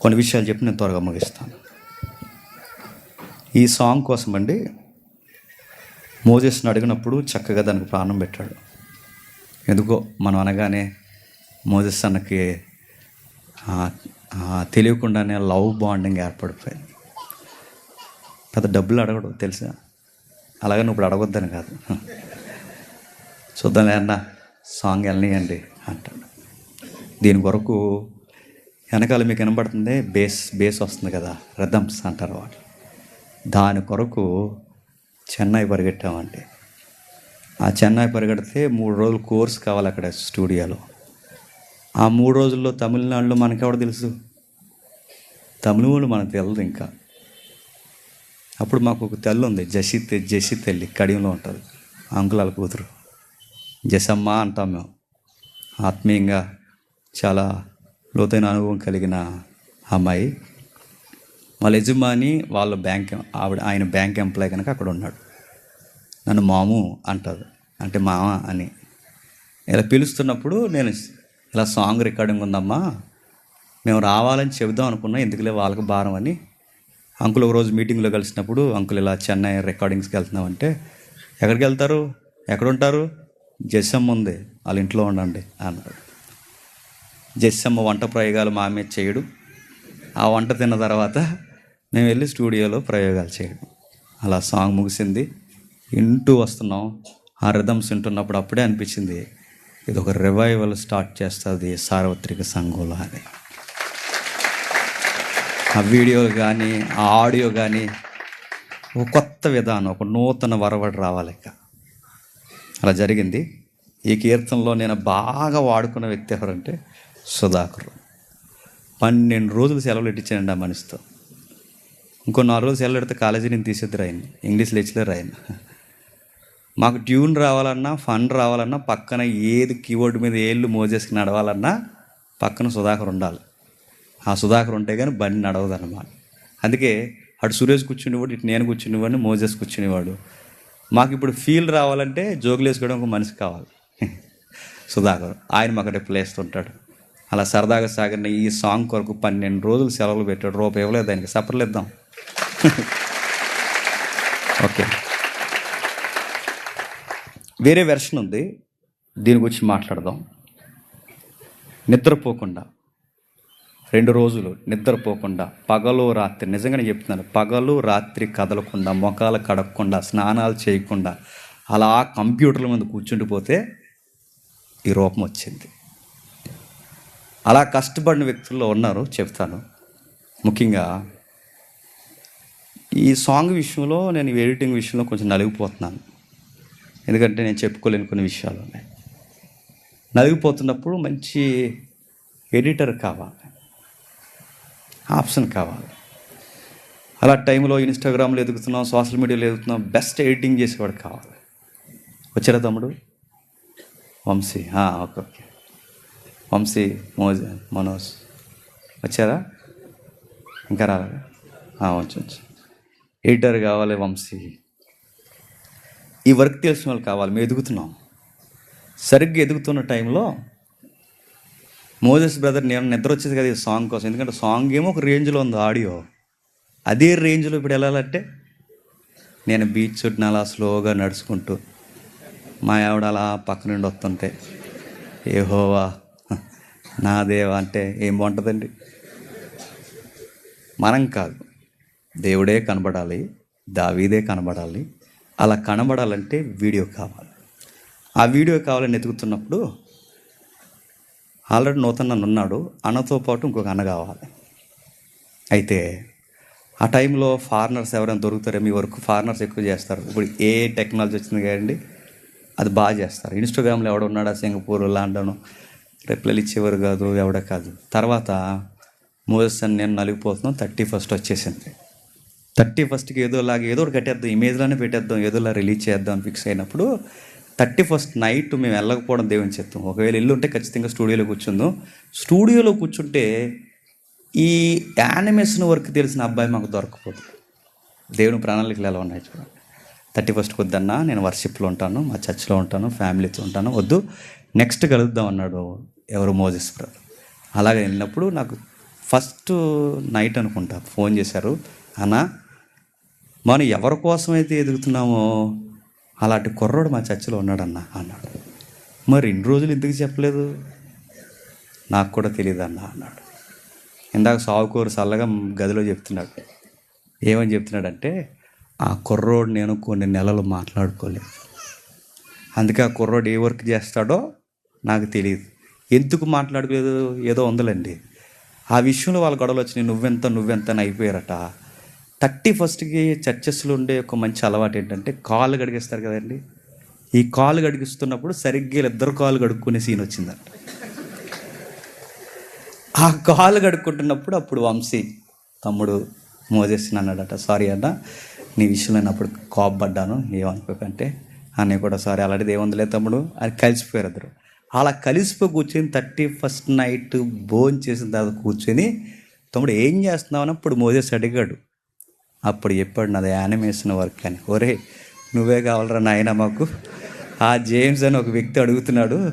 కొన్ని విషయాలు చెప్పి నేను త్వరగా ముగిస్తాను. ఈ సాంగ్ కోసం అండి మోజెస్ని అడిగినప్పుడు చక్కగా దానికి ప్రాణం పెట్టాడు. ఎందుకో మనం అనగానే మోజెస్ అన్నకి తెలియకుండానే లవ్ బాండింగ్ ఏర్పడిపోయింది. పెద్ద డబ్బులు అడగడు తెలుసా? అలాగే నువ్వు ఇప్పుడు అడగొద్దని కాదు. చూద్దాం అన్న సాంగ్ వెళ్ళనియండి అంటాడు. దీని కొరకు వెనకాల మీకు వినబడుతుంది బేస్ బేస్ వస్తుంది కదా రథమ్స్ అంటారు వాళ్ళు దాని కొరకు చెన్నై పరిగెట్టామంటే ఆ చెన్నై పరిగెడితే మూడు రోజులు కోర్స్ కావాలి అక్కడ స్టూడియోలో. ఆ మూడు రోజుల్లో తమిళనాడులో మనకెవడ తెలుసు? తమిళ మనకు తెలియదు ఇంకా. అప్పుడు మాకు ఒక తల్లి ఉంది జసి జసి తెల్లి కడియంలో ఉంటుంది అంకులాల కూతురు. జసమ్మ అంటాం మేము. ఆత్మీయంగా చాలా లోతైన అనుభవం కలిగిన అమ్మాయి. వాళ్ళ యజమాని వాళ్ళ బ్యాంక్ ఆవిడ ఆయన బ్యాంక్ ఎంప్లాయ్ కనుక అక్కడ ఉన్నాడు. నన్ను మాము అంటారు. అంటే మామ అని. ఇలా పిలుస్తున్నప్పుడు నేను ఇలా సాంగ్ రికార్డింగ్ ఉందమ్మా మేము రావాలని చెబుదాం అనుకున్నాం ఎందుకులే వాళ్ళకి భారం అని. అంకుల్ ఒకరోజు మీటింగ్లో కలిసినప్పుడు అంకుల్ ఇలా చెన్నై రికార్డింగ్స్కి వెళ్తున్నామంటే ఎక్కడికి వెళ్తారు? ఎక్కడుంటారు? జస్సమ్మ ఉంది. వాళ్ళ ఇంట్లో ఉండండి అన్నాడు. జస్సమ్మ వంట ప్రయోగాలు మా మీద చేయడు. ఆ వంట తిన్న తర్వాత మేము వెళ్ళి స్టూడియోలో ప్రయోగాలు చేయడం. అలా సాంగ్ ముగిసింది. వింటూ వస్తున్నాం. ఆ రిథమ్స్ వింటున్నప్పుడు అప్పుడే అనిపించింది ఇది ఒక రివైవల్ స్టార్ట్ చేస్తుంది సార్వత్రిక సంఘంలో అని. ఆ వీడియో కానీ ఆ ఆడియో కానీ ఒక కొత్త విధానం ఒక నూతన వరవడి రావాలి ఇక. అలా జరిగింది. ఈ కీర్తనలో నేను బాగా వాడుకున్న వ్యక్తి ఎవరంటే సుధాకర్ పన్నెండు రోజులు సెలవులు ఇట్టించానండి ఆ మనిషితో. ఇంకో నాలుగు రోజులు సెలవు పెడితే కాలేజీ నేను తీసేద్దరు ఆయన ఇంగ్లీష్ లెక్చరర్ ఆయన మాకు ట్యూన్ రావాలన్నా ఫండ్ రావాలన్నా పక్కన ఏది కీబోర్డ్ మీద ఏళ్ళు మోజేసుకుని నడవాలన్నా పక్కన సుధాకర్ ఉండాలి. ఆ సుధాకర్ ఉంటే కానీ బండి నడవదు అనమాట అందుకే అటు సురేష్ కూర్చునేవాడు ఇటు నేను కూర్చునేవాడిని మోజెస్ కూర్చునేవాడు. మాకు ఇప్పుడు ఫీల్ రావాలంటే జోకులు వేసుకోవడం ఒక మనిషి కావాలి. సుధాకర్. ఆయన మాకు అక్కడ ప్లేస్తుంటాడు అలా సరదాగా సాగిన ఈ సాంగ్ కొరకు పన్నెండు రోజులు సెలవులు పెట్టాడు. రూపాయి ఇవ్వలేదు దానికి సపర్లేద్దాం ఓకే. వేరే వెర్షన్ ఉంది. దీని గురించి మాట్లాడదాం. నిద్రపోకుండా. రెండు రోజులు నిద్రపోకుండా. పగలు రాత్రి. నిజంగానే చెప్తున్నాను. పగలు రాత్రి కదలకుండా మొఖాలు కడగకుండా స్నానాలు చేయకుండా అలా కంప్యూటర్ల మీద కూర్చుండిపోతే ఈ రూపం వచ్చింది. అలా కష్టపడిన వ్యక్తుల్లో ఉన్నారు చెప్తాను. ముఖ్యంగా ఈ సాంగ్ విషయంలో నేను ఎడిటింగ్ విషయంలో కొంచెం నలిగిపోతున్నాను. ఎందుకంటే నేను చెప్పుకోలేని కొన్ని విషయాలు ఉన్నాయి. నలిగిపోతున్నప్పుడు మంచి ఎడిటర్ కావాలి. ఆప్షన్ కావాలి. అలా టైంలో ఇన్స్టాగ్రామ్లో ఎదుగుతున్నాం సోషల్ మీడియాలో ఎదుగుతున్నాం బెస్ట్ ఎడిటింగ్ చేసేవాడు కావాలి. వచ్చారా తమ్ముడు? వంశీ. Okay okay. వంశీ మోజ్ మనోజ్. వచ్చారా? ఇంకా రాలేదా వచ్చి వచ్చు వచ్చు. ఎడిటర్ కావాలి వంశీ. ఈ వర్క్ తెలిసిన వాళ్ళు కావాలి మేము ఎదుగుతున్నాం. సరిగ్గా ఎదుగుతున్న టైంలో మోజెస్ బ్రదర్ నేను నిద్ర వచ్చేది కదా ఈ సాంగ్ కోసం. ఎందుకంటే సాంగ్ ఏమో ఒక రేంజ్లో ఉంది ఆడియో. అదే రేంజ్లో ఇప్పుడు వెళ్ళాలంటే నేను బీచ్ చుట్టూ అలా స్లోగా నడుచుకుంటూ మా ఆవిడ అలా పక్క నుండి వస్తుంటే ఏ హోవా నా దేవా అంటే ఏం బాగుంటుందండి? మనం కాదు. దేవుడే కనబడాలి దావీదే కనబడాలి అలా కనబడాలంటే వీడియో కావాలి. ఆ వీడియో కావాలని ఎతుకుతున్నప్పుడు ఆల్రెడీ నూతన ఉన్నాడు అన్నతో పాటు ఇంకొక అన్న కావాలి. అయితే ఆ టైంలో ఫారినర్స్ ఎవరైనా దొరుకుతారో? మీ వరకు ఫారినర్స్ ఎక్కువ చేస్తారు. ఇప్పుడు ఏ టెక్నాలజీ వచ్చింది కదండి అది బాగా చేస్తారు. ఇన్స్టాగ్రామ్లో ఎవడున్నాడా సింగపూర్ లండన్ రిప్లైలు ఇచ్చేవారు కాదు ఎవడ కాదు. తర్వాత మోజస్ అని నేను నలిగిపోతున్నాం థర్టీ ఫస్ట్ వచ్చేసింది. థర్టీ ఫస్ట్కి ఏదోలాగా ఏదో ఒకటి కట్టేద్దాం ఇమేజ్లోనే పెట్టేద్దాం ఏదోలా రిలీజ్ చేద్దాం అని ఫిక్స్ అయినప్పుడు థర్టీ ఫస్ట్ నైట్ మేము వెళ్ళకపోవడం దేవుని చెప్తాం ఒకవేళ ఇల్లు ఉంటే ఖచ్చితంగా స్టూడియోలో కూర్చుందాం. స్టూడియోలో కూర్చుంటే ఈ యానిమేషన్ వర్క్ తెలిసిన అబ్బాయి మాకు దొరకపోతుంది దేవుని ప్రణాళికలు ఎలా ఉన్నాయి చూడండి. థర్టీ ఫస్ట్ వద్దన్నా నేను వర్షిప్లో ఉంటాను మా చర్చ్లో ఉంటాను ఫ్యామిలీతో ఉంటాను. వద్దు నెక్స్ట్ కలుద్దాం అన్నాడు ఎవరు మోజెస్ బ్రదర్. అలాగే వెళ్ళినప్పుడు నాకు ఫస్ట్ నైట్ అనుకుంటా ఫోన్ చేశారు. అన్న మనం ఎవరి కోసమైతే ఎదుగుతున్నామో అలాంటి కుర్రోడు మా చర్చిలో ఉన్నాడన్న అన్నాడు. మరి ఇన్ని రోజులు ఎందుకు చెప్పలేదు? నాకు కూడా తెలియదు అన్న అన్నాడు. ఇందాక సావుకూరు చల్లగా గదిలో చెప్తున్నాడు. ఏమని చెప్తున్నాడంటే ఆ కుర్రోడు నేను కొన్ని నెలలు మాట్లాడుకోలేదు. అందుకే ఆ కుర్రోడు ఏ వర్క్ చేస్తాడో నాకు తెలియదు ఎందుకు మాట్లాడుకోలేదు ఏదో ఉందలండి. ఆ విషయంలో వాళ్ళ గొడవలు వచ్చినాయి. నువ్వెంత నువ్వెంత అని అయిపోయారట. థర్టీ ఫస్ట్కి చర్చెస్లో ఉండే ఒక మంచి అలవాటు ఏంటంటే కాళ్ళు గడిగిస్తారు కదండి. ఈ కాలు గడిగిస్తున్నప్పుడు సరిగ్గా వీళ్ళిద్దరు కాలు కడుక్కునే సీన్ వచ్చిందంట. ఆ కాలు కడుక్కుంటున్నప్పుడు అప్పుడు వంశీ తమ్ముడు మోజేసి అన్నాడట సారీ అన్న. నీ విషయంలో నేను అప్పుడు కోపడ్డాను ఏమనుకోకంటే అని కూడా సారీ అలాంటిది ఏముందిలే తమ్ముడు అని కలిసిపోయారు ఇద్దరు. అలా కలిసిపోయి కూర్చొని థర్టీ ఫస్ట్ నైట్ భోజనం చేసిన తర్వాత కూర్చొని తమ్ముడు ఏం చేస్తున్నావు? అని అప్పుడు మోజేసి అడిగాడు. అప్పుడు చెప్పాడు నాది యానిమేషన్ వర్క్ అని. ఒరే నువ్వే కావాలరా నాయన మాకు? ఆ జేమ్స్ అని ఒక వ్యక్తి అడుగుతున్నాడు.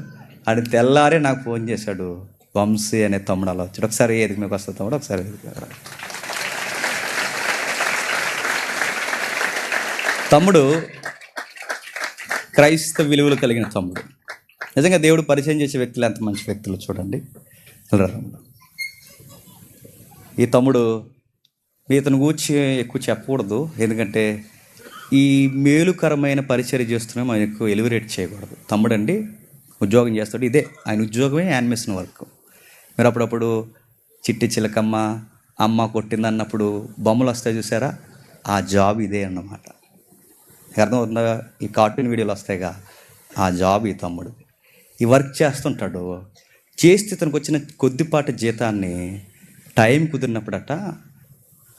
ఆడు తెల్లారే నాకు ఫోన్ చేశాడు. వంశీ అనే తమ్ముడు అలా వచ్చాడు. ఒకసారి ఎదుగు మీకు వస్తా తమ్ముడు? ఒకసారి ఎదుగు తమ్ముడు క్రైస్తవ విలువలు కలిగిన తమ్ముడు. నిజంగా దేవుడు పరిచయం చేసే వ్యక్తులు ఎంత మంచి వ్యక్తులు చూడండి. తమ్ముడు. ఈ తమ్ముడు మీ ఇతను కూర్చి ఎక్కువ చెప్పకూడదు. ఎందుకంటే ఈ మేలుకరమైన పరిచయం చేస్తున్నా మనం ఎక్కువ ఎలివరేట్ చేయకూడదు. తమ్ముడండి ఉద్యోగం చేస్తాడు. ఇదే ఆయన ఉద్యోగమే యానిమేషన్ వర్క్. మీరు అప్పుడప్పుడు చిట్టి చిలకమ్మ అమ్మ కొట్టింది అన్నప్పుడు బొమ్మలు వస్తాయి చూసారా? ఆ జాబ్ ఇదే అన్నమాట. అర్థమవుతుందా? ఈ కార్టూన్ వీడియోలు వస్తాయిగా. ఆ జాబ్ ఈ తమ్ముడు. ఈ వర్క్ చేస్తుంటాడు. చేస్తే తనకు వచ్చిన కొద్దిపాటి జీతాన్ని టైం కుదిరినప్పుడట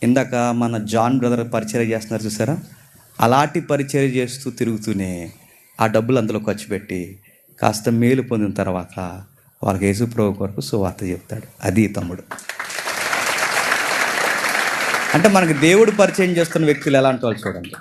ఇందాక మన జాన్ బ్రదర్ పరిచయం చేస్తున్నారు చూసారా? అలాంటి పరిచయం చేస్తూ తిరుగుతూనే ఆ డబ్బులు అందులో ఖర్చు పెట్టి కాస్త మేలు పొందిన తర్వాత వాళ్ళకి యేసు ప్రభు కొరకు సువార్త చెప్తాడు. అది ఈ తమ్ముడు. అంటే మనకి దేవుడు పరిచయం చేస్తున్న వ్యక్తులు ఎలాంటి వాళ్ళు చూడండి.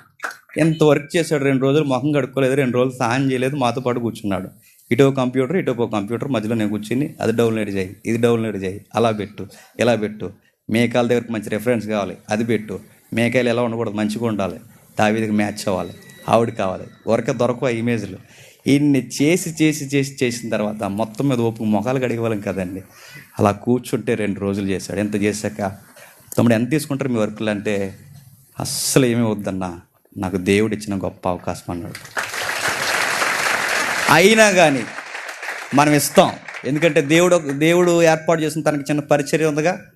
ఎంత వర్క్ చేశాడు రెండు రోజులు మొహం కడుక్కోలేదు రెండు రోజులు సాయం చేయలేదు మాతో పాటు కూర్చున్నాడు. ఇటో కంప్యూటర్ ఇటో ఒక కంప్యూటర్ మధ్యలో నేను కూర్చుని అది డౌన్లోడ్ చేయి ఇది డౌన్లోడ్ చేయి అలా పెట్టు ఇలా పెట్టు. మేకాల దగ్గరకు మంచి రెఫరెన్స్ కావాలి అది పెట్టు. మేకాయలు ఎలా ఉండకూడదు మంచిగా ఉండాలి దావీదికి మ్యాచ్ అవ్వాలి ఆవిడ కావాలి ఊరకే దొరకవు ఆ ఇమేజ్లు. ఇన్ని చేసి చేసి చేసి చేసిన తర్వాత మొత్తం మీద ఓపు మొఖాలు కడిగేవాళ్ళం కదండి. అలా కూర్చుంటే రెండు రోజులు చేశాడు. ఎంత చేశాక? తమ్ముడు ఎంత తీసుకుంటారు మీ వర్కులు అంటే? అస్సలు ఏమీ వద్దన్నా. నాకు దేవుడు ఇచ్చిన గొప్ప అవకాశం అన్నాడు. అయినా కానీ మనం ఇస్తాం. ఎందుకంటే దేవుడు దేవుడు ఏర్పాటు చేసిన తనకి చిన్న పరిచర్య ఉందిగా.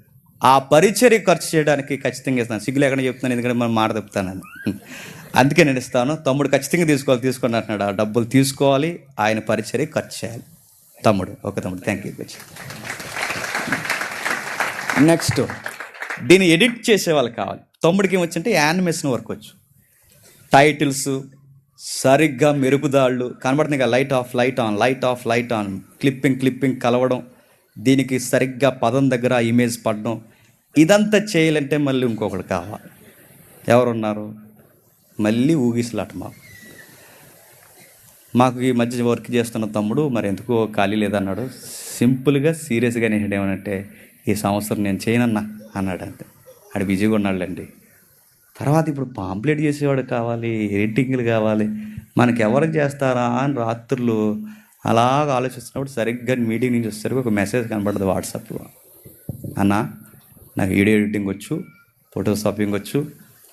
ఆ పరిచర్య ఖర్చు చేయడానికి ఖచ్చితంగా ఇస్తాను. సిగ్గులు ఎక్కడ చెప్తున్నాను ఎందుకంటే మనం మాట తప్పుతానని. అందుకే నేను ఇస్తాను. తమ్ముడు ఖచ్చితంగా తీసుకోవాలి తీసుకోండి అంటున్నాడు ఆ డబ్బులు తీసుకోవాలి ఆయన పరిచర్య ఖర్చు చేయాలి. తమ్ముడు ఓకే తమ్ముడు. థ్యాంక్ యూ నెక్స్ట్ దీన్ని ఎడిట్ చేసే వాళ్ళు కావాలి. తమ్ముడికి ఏమొచ్చంటే యానిమేషన్ వర్క్ వచ్చు. టైటిల్స్ సరిగ్గా మెరుపుదాళ్ళు. కనబడుతుంది కదా light off light on light off light on clipping clipping కలవడం. దీనికి సరిగ్గా పదం దగ్గర ఇమేజ్ పడడం. ఇదంతా చేయాలంటే మళ్ళీ ఇంకొకటి కావాలి. ఎవరున్నారు? మళ్ళీ ఊగిసలాట మాకు. మాకు ఈ మధ్య వర్క్ చేస్తున్న తమ్ముడు మరి ఎందుకో ఖాళీ లేదన్నాడు. సింపుల్గా సీరియస్గా నేను ఏమనంటే ఈ సంవత్సరం నేను చేయనన్నా అన్నాడు అంతే. ఆడు బిజీగా ఉన్నాడులేండి. తర్వాత ఇప్పుడు పాంప్లెట్ చేసేవాడు కావాలి ఎడిటింగ్లు కావాలి. మనకి ఎవరు చేస్తారా అని రాత్రులు అలాగ ఆలోచిస్తున్నప్పుడు సరిగ్గా మీటింగ్ నుంచి వచ్చేసరికి ఒక మెసేజ్ కనబడుతుంది వాట్సాప్లో. అన్న నాకు వీడియో ఎడిటింగ్ వచ్చు ఫోటోషాపింగ్ వచ్చు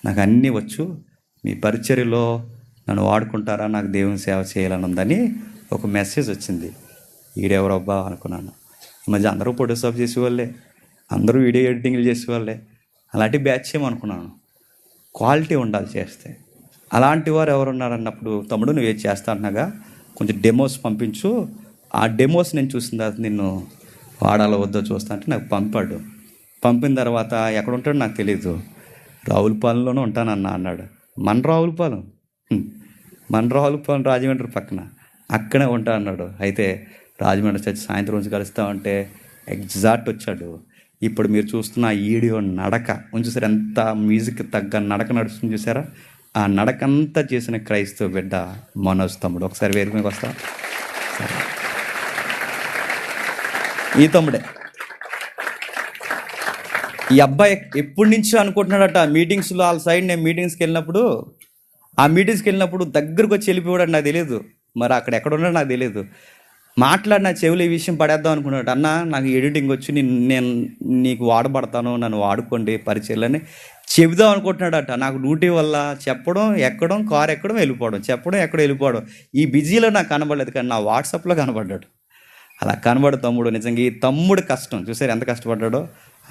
నాకు అన్నీ వచ్చు. మీ పరిచర్యలో నన్ను వాడుకుంటారా? నాకు దేవుని సేవ చేయాలని ఉందని ఒక మెసేజ్ వచ్చింది. ఈడెవరబ్బా అనుకున్నాను. ఈ మధ్య అందరూ ఫోటోషాప్ చేసేవాళ్ళే అందరూ వీడియో ఎడిటింగ్లు చేసేవాళ్ళే. అలాంటి బ్యాచ్ ఏమనుకున్నాను క్వాలిటీ ఉండాలి చేస్తే. అలాంటి వారు ఎవరున్నారన్నప్పుడు తమ్ముడు నువ్వు ఏది చేస్తా అన్నాగా కొంచెం డెమోస్ పంపించు. ఆ డెమోస్ నేను చూసిన తర్వాత నిన్ను వాడాలో వద్దో చూస్తా అంటే నాకు పంపాడు. పంపిన తర్వాత ఎక్కడ ఉంటాడో నాకు తెలియదు రావులపాలెంలోనే ఉంటానన్న అన్నాడు. మన రావులపాలెం మన రావులపాలెం రాజమండ్రి పక్కన. అక్కడే ఉంటా అన్నాడు. అయితే రాజమండ్రి చచ్చి సాయంత్రం నుంచి కలుస్తామంటే ఎగ్జాక్ట్ వచ్చాడు. ఇప్పుడు మీరు చూస్తున్న వీడియో నడక. చూసారు ఎంత మ్యూజిక్ తగ్గ నడక నడుస్తుంది చూసారా? ఆ నడకంతా చేసిన క్రైస్తవ బిడ్డ మనోజ్ తమ్ముడు. ఒకసారి వేరు మీకు వస్తా. ఈ తమ్ముడే. ఈ అబ్బాయి ఎప్పటి నుంచో అనుకుంటున్నాడట మీటింగ్స్లో వాళ్ళ సైడ్ నేను మీటింగ్స్కి వెళ్ళినప్పుడు ఆ మీటింగ్స్కి వెళ్ళినప్పుడు దగ్గరకు వచ్చి వెళ్ళిపోయాడు నాకు తెలియదు మరి అక్కడ ఎక్కడ ఉన్నాడో నాకు తెలియదు మాట్లాడి నా చెవులు ఈ విషయం పడేద్దాం అనుకున్నాడు. అన్న నాకు ఎడిటింగ్ వచ్చి నేను నేను నీకు వాడబడతాను నన్ను వాడుకోండి పరిచయాలని చెబుదాం అనుకుంటున్నాడట. నాకు డ్యూటీ వల్ల చెప్పడం ఎక్కడం కార్ ఎక్కడం వెళ్ళిపోవడం చెప్పడం ఎక్కడం వెళ్ళిపోవడం. ఈ బిజీలో నాకు కనబడలేదు కానీ నా వాట్సాప్లో కనబడ్డాడు. అలా కనబడు తమ్ముడు. నిజంగా ఈ తమ్ముడు కష్టం. చూసారు ఎంత కష్టపడ్డాడో?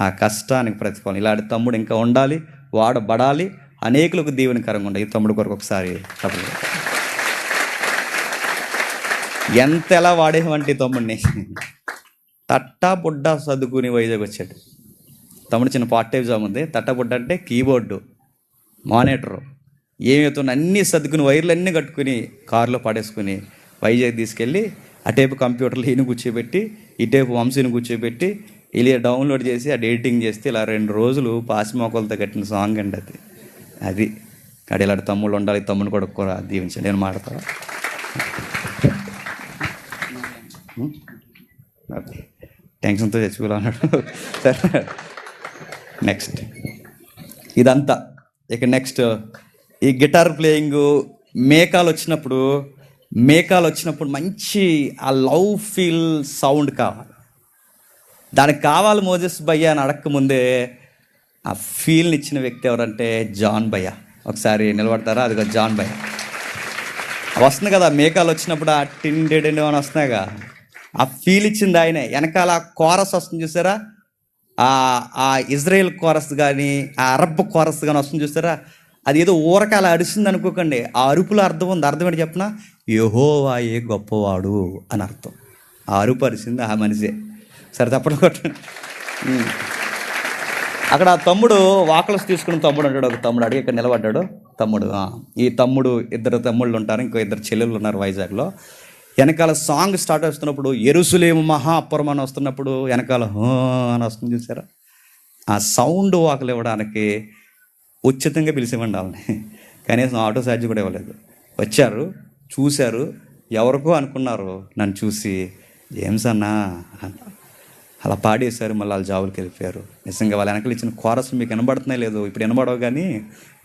ఆ కష్టానికి ప్రతిఫలం. ఇలాంటి తమ్ముడు ఇంకా ఉండాలి వాడబడాలి అనేకులకు దీవెనకరంగా ఉండాలి. ఈ తమ్ముడు కొరకు ఒకసారి చెప్పలేదు ఎంత ఎలా వాడేవంటి తమ్ముడిని? తట్టా బుడ్డ సర్దుకుని వైజాగ్ వచ్చాడు. తమ్ముడు చిన్న పార్ట్ టైం జాబ్ ఉంది. తట్టా బుడ్డ అంటే కీబోర్డు మానిటరు ఏమవుతున్న అన్నీ సర్దుకుని వైర్లు అన్నీ కట్టుకుని కారులో పడేసుకుని వైజాగ్ తీసుకెళ్ళి అటేపు కంప్యూటర్లు ఈయన కూర్చోబెట్టి ఇటేపు వంశీని కూర్చోబెట్టి ఇలా డౌన్లోడ్ చేసి అది ఎడిటింగ్ చేస్తే ఇలా రెండు రోజులు పాసిమోకలతో కట్టిన సాంగ్ అండి అది. అది. అక్కడ ఇలాంటి తమ్ముళ్ళు ఉండాలి తమ్ముడు కూడా కూడా దీవించండి. నేను మాడతాను. టెన్షన్తో చచ్చిపోతున్నాడు సరే. నెక్స్ట్ ఇదంతా. ఇక నెక్స్ట్ ఈ గిటార్ ప్లేయింగ్ మేకాలు వచ్చినప్పుడు మేకాలు వచ్చినప్పుడు మంచి ఆ లవ్ ఫీల్ సౌండ్ కావాలి. దానికి కావాలి మోజెస్ భయ్య అని అడగకముందే ఆ ఫీల్ని ఇచ్చిన వ్యక్తి ఎవరంటే జాన్ భయ్య. ఒకసారి నిలబడతారా? అదిగో జాన్ భయ్య. వస్తుంది కదా మేకాలు వచ్చినప్పుడు ఆ టిండెడెండు అని వస్తున్నాయిగా. ఆ ఫీల్ ఇచ్చింది ఆయనే. వెనకాల కోరస్ వస్తుంది చూసారా? ఆ ఆ ఇజ్రాయెల్ కోరస్ కానీ ఆ అరబ్ కోరస్ కానీ వస్తుంది చూసారా? అది ఏదో ఊరకాల అరిసింది అనుకోకండి. ఆ అరుపులో అర్థం ఉంది. అర్థం ఏంటి చెప్పిన? యహోవాయే గొప్పవాడు అని అర్థం. ఆ అరుపు అరిసింది ఆ మనిషే. సరే తప్పడం కొట్టండి. అక్కడ ఆ తమ్ముడు వాకలస్ తీసుకున్న తమ్ముడు అంటాడు. ఒక తమ్ముడు అడిగి ఇక్కడ నిలబడ్డాడు. తమ్ముడు ఈ తమ్ముడు ఇద్దరు తమ్ముళ్ళు ఉంటారు. ఇంకో ఇద్దరు చెల్లెళ్ళు ఉన్నారు వైజాగ్లో. వెనకాల సాంగ్ స్టార్ట్ వస్తున్నప్పుడు ఎరుసులేము మహా అని వస్తున్నప్పుడు వెనకాల అని వస్తుంది చూసారా? ఆ సౌండ్ వాకలు ఇవ్వడానికి ఉచితంగా పిలిచివ్వండి వాళ్ళని. కనీసం ఆటో ఛార్జ్ కూడా ఇవ్వలేదు. వచ్చారు చూశారు ఎవరికో అనుకున్నారు నన్ను చూసి జేమ్స్ అన్నా అలా పాడేశారు మళ్ళీ వాళ్ళ జాబులకి వెళ్ళిపోయారు. నిజంగా వాళ్ళ వెనకలు ఇచ్చిన కోరస్ మీకు వినబడుతున్నాయి లేదు ఇప్పుడు వినబడవు కానీ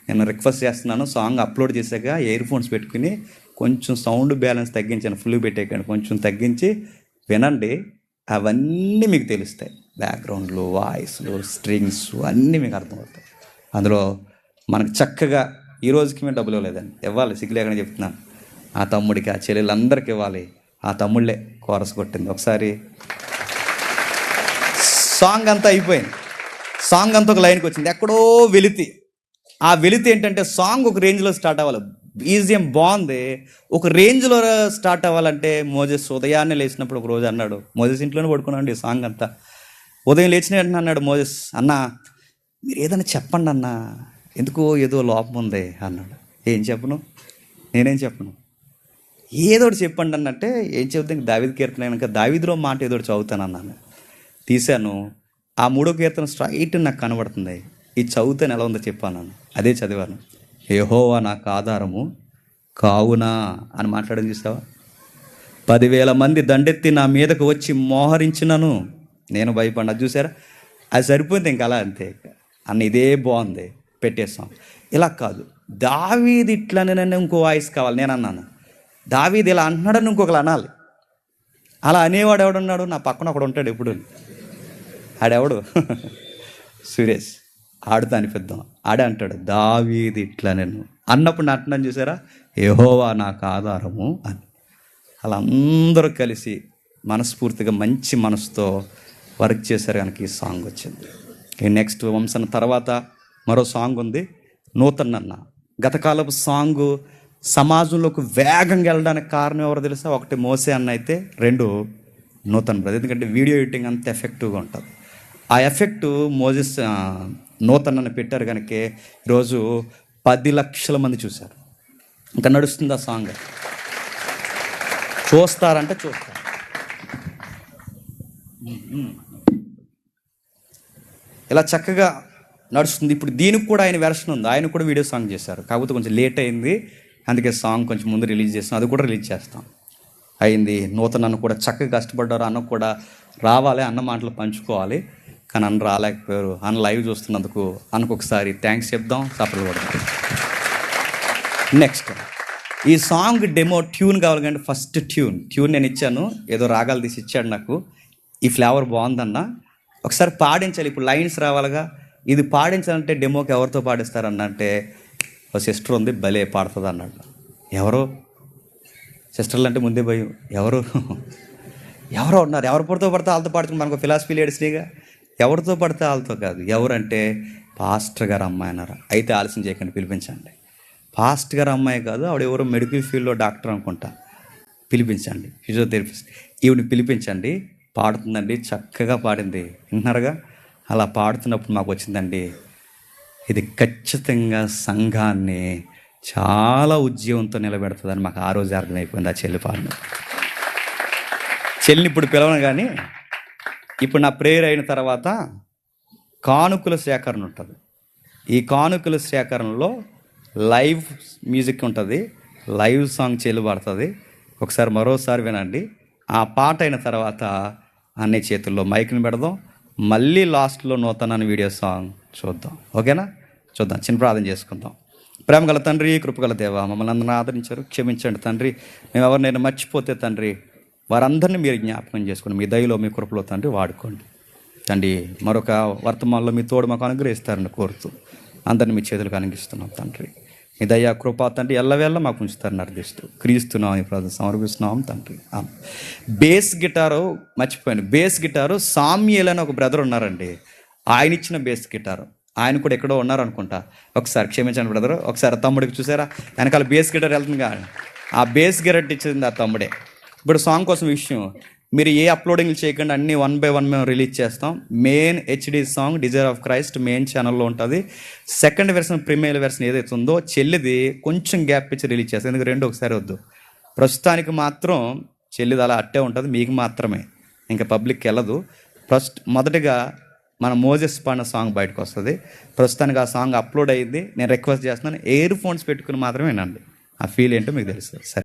నేను రిక్వెస్ట్ చేస్తున్నాను సాంగ్ అప్లోడ్ చేశాక ఇయర్ ఫోన్స్ పెట్టుకుని కొంచెం సౌండ్ బ్యాలెన్స్ తగ్గించాను ఫుల్ పెట్టేకండి కొంచెం తగ్గించి వినండి అవన్నీ మీకు తెలుస్తాయి. బ్యాక్గ్రౌండ్లు వాయిస్లు స్ట్రింగ్స్ అన్నీ మీకు అర్థమవుతాయి. అందులో మనకు చక్కగా ఈ రోజుకి మేము డబ్బులు ఇవ్వలేదండి. ఇవ్వాలి సిగ్గు చెప్తున్నాను. ఆ తమ్ముడికి ఆ చెల్లెళ్ళందరికీ ఇవ్వాలి. ఆ తమ్ముళ్ళే కోరస్ కొట్టింది. ఒకసారి సాంగ్ అంతా అయిపోయింది. సాంగ్ అంతా ఒక లైన్కి వచ్చింది. ఎక్కడో వెలితి ఆ వెలితి ఏంటంటే సాంగ్ ఒక రేంజ్లో స్టార్ట్ అవ్వాలి. బీజియం బాగుంది. ఒక రేంజ్లో స్టార్ట్ అవ్వాలంటే మోజెస్ ఉదయాన్నే లేచినప్పుడు ఒక రోజు అన్నాడు. మోజెస్ ఇంట్లోనే పడుకున్నాడు ఈ సాంగ్ అంతా. ఉదయం లేచిన వెంటనే అన్నాడు మోజెస్ అన్న మీరు ఏదైనా చెప్పండి అన్న. ఎందుకో ఏదో లోపం ఉంది అన్నాడు. ఏం చెప్పను? నేనేం చెప్పను? ఏదో ఒకటి చెప్పండి అన్నట్టే ఏం చెబుతాం దావిద్ కీర్తన కనుక దావిద్రో మాట ఏదో ఒకటి చదువుతాను అన్నాను. తీశాను. ఆ మూడో కీర్తన స్ట్రైట్ నాకు కనబడుతుంది. ఇది చదువుతాను ఎలా ఉందో చెప్పాను అదే చదివాను. యహోవా నాకు ఆధారము. కావునా అని మాట్లాడడం చూసావా? పదివేల మంది దండెత్తి నా మీదకు వచ్చి మోహరించినను నేను భయపడినా చూసారా? అది సరిపోయింది ఇంకా అలా అంతే. అన్న ఇదే బాగుంది. పెట్టేస్తాం. ఇలా కాదు. దావీది ఇట్లనే నన్ను ఇంకో వాయిస్ కావాలి. నేను అన్నాను. దావీది ఇలా అంటున్నాడని ఇంకొకరు అనాలి. అలా అనేవాడు ఎవడున్నాడు? నా పక్కన ఒకడు ఉంటాడు ఎప్పుడు. ఆడెవడు? సురేష్. ఆడుతా అనిపిద్దాం ఆడే అంటాడు దావీది ఇట్లా నేను. అన్నప్పుడు నేను చూసారా? ఏహోవా నాకు ఆధారము అని. అలా అందరూ కలిసి మనస్ఫూర్తిగా మంచి మనసుతో వర్క్ చేశారు కనుక ఈ సాంగ్ వచ్చింది. ఈ నెక్స్ట్ వంశన తర్వాత మరో సాంగ్ ఉంది నూతనన్న గతకాలపు సాంగ్ సమాజంలోకి వేగంగా వెళ్ళడానికి కారణం ఎవరు తెలుసా? ఒకటి మోసే అన్న అయితే రెండు నూతన్ బ్రదర్. ఎందుకంటే వీడియో ఎడిటింగ్ అంత ఎఫెక్టివ్గా ఉంటుంది. ఆ ఎఫెక్ట్ మోజెస్ ఆ, పెట్టారు కనుక ఈరోజు పది లక్షల మంది చూశారు. ఇంకా నడుస్తుంది ఆ సాంగ్? చూస్తారంటే చూస్తారు. ఇలా చక్కగా నడుస్తుంది. ఇప్పుడు దీనికి కూడా ఆయన వెర్షన్ ఉంది. ఆయన కూడా వీడియో సాంగ్ చేశారు. కాకపోతే కొంచెం లేట్ అయింది. అందుకే సాంగ్ కొంచెం ముందు రిలీజ్ చేస్తాం అది కూడా రిలీజ్ చేస్తాం. అయింది. నూతన అన్న కూడా చక్కగా కష్టపడ్డారు. అన్న కూడా రావాలి. అన్న మాటలు పంచుకోవాలి. కానీ అన్న రాలేకపోయారు. అన్న లైవ్ చూస్తున్నందుకు అన్నకు ఒకసారి థ్యాంక్స్ చెప్దాం సపరేట్ కూడా నెక్స్ట్ ఈ సాంగ్ డెమో ట్యూన్ కావాలి కానీ ఫస్ట్ ట్యూన్ ట్యూన్ నేను ఇచ్చాను. ఏదో రాగాలు తీసి ఇచ్చాడు నాకు. ఈ ఫ్లేవర్ బాగుందన్న. ఒకసారి పాడించాలి. ఇప్పుడు లైన్స్ రావాలిగా. ఇది పాడించాలంటే డెమోకి ఎవరితో పాడిస్తారన్న అంటే ఒక సిస్టర్ ఉంది భలే పాడుతుంది అన్నాడు. ఎవరు? సిస్టర్లు అంటే ముందే భయం. ఎవరు? ఎవరో ఉన్నారు. ఎవరు పడితే పడితే వాళ్ళతో పాడుతుంది మనకు ఫిలాసఫీ లేడీస్గా ఎవరితో పడితే వాళ్ళతో కాదు. ఎవరంటే పాస్టర్ గారు అమ్మాయి అన్నారు. అయితే ఆలస్యం చేయకండి పిలిపించండి. పాస్ట్ గారు అమ్మాయి కాదు ఆవిడ ఎవరో మెడికల్ ఫీల్డ్లో డాక్టర్ అనుకుంటా. పిలిపించండి ఫిజియోథెరపిస్ట్. ఈవిని పిలిపించండి పాడుతుందండి చక్కగా పాడింది. విన్నారుగా? అలా పాడుతున్నప్పుడు మాకు వచ్చిందండి ఇది ఖచ్చితంగా సంఘాన్ని చాలా ఉద్యమంతో నిలబెడుతుందని మాకు ఆ రోజు అర్థమైపోయింది ఆ చెల్లి పాడిన. చెల్లిని ఇప్పుడు పిలవను కానీ ఇప్పుడు నా ప్రేయర్ అయిన తర్వాత కానుకల సేకరణ ఉంటుంది. ఈ కానుకల సేకరణలో లైవ్ మ్యూజిక్ ఉంటుంది. లైవ్ సాంగ్ చెల్లుబడుతుంది ఒకసారి మరోసారి వినండి. ఆ పాట అయిన తర్వాత అన్ని చేతుల్లో మైక్ని పెడదాం. మళ్ళీ లాస్ట్లో నూతన వీడియో సాంగ్ చూద్దాం. ఓకేనా? చూద్దాం. చిన్న ప్రార్థన చేసుకుందాం. ప్రేమగల తండ్రి కృపగల దేవ మమ్మల్ని అందరూ ఆదరించారు క్షమించండి తండ్రి. మేము ఎవరినైనా మర్చిపోతే తండ్రి వారందరినీ మీరు జ్ఞాపకం చేసుకోండి మీ దయలో మీ కృపలో తండ్రి వాడుకోండి. తండ్రి మరొక వర్తమానంలో మీ తోడు మాకు అనుగ్రహిస్తారని కోరుతూ అందరిని మీ చేతులకు అనుగిస్తున్నాం తండ్రి. మీ దయ కృపా తండ్రి ఎల్లవేళ్ళ మాకు ఉంచుతారని అర్థిస్తూ క్రీస్తున్నాం ఈ ప్రార్థన సమర్పిస్తున్నాం తండ్రి. బేస్ గిటారు మర్చిపోయాను. బేస్ గిటారు సామ్యల్ అని ఒక బ్రదర్ ఉన్నారండి. ఆయన ఇచ్చిన బేస్ గిటారు. ఆయన కూడా ఎక్కడో ఉన్నారు అనుకుంటా ఒకసారి క్షమించండి బ్రదర్. ఒకసారి తమ్ముడికి చూసారా? వెనకాల బేస్ గిటార్ వెళ్తుంది కానీ ఆ బేస్ గిటార్ ఇచ్చింది ఆ తమ్ముడే. ఇప్పుడు సాంగ్ కోసం విషయం. మీరు ఏ అప్లోడింగ్ చేయకుండా అన్ని వన్ బై వన్ మేము రిలీజ్ చేస్తాం. Main HD song desire of Christ main ఛానల్లో ఉంటుంది. సెకండ్ వెర్షన్ ప్రీమియర్ వెర్షన్ ఏదైతే ఉందో చెల్లిది కొంచెం గ్యాప్ ఇచ్చి రిలీజ్ చేస్తాం. ఎందుకు రెండు ఒకసారి వద్దు. ప్రస్తుతానికి మాత్రం చెల్లిది అలా అట్టే ఉంటుంది. మీకు మాత్రమే. ఇంకా పబ్లిక్కి వెళ్ళదు. ఫస్ట్ మొదటగా మన మోజెస్ పాడిన సాంగ్ బయటకు వస్తుంది. ప్రస్తుతానికి ఆ సాంగ్ అప్లోడ్ అయ్యింది. నేను రిక్వెస్ట్ చేస్తున్నాను. ఇయర్ ఫోన్స్ పెట్టుకుని మాత్రమే వినండి ఆ ఫీల్ ఏంటో మీకు తెలుస్తుంది సరే.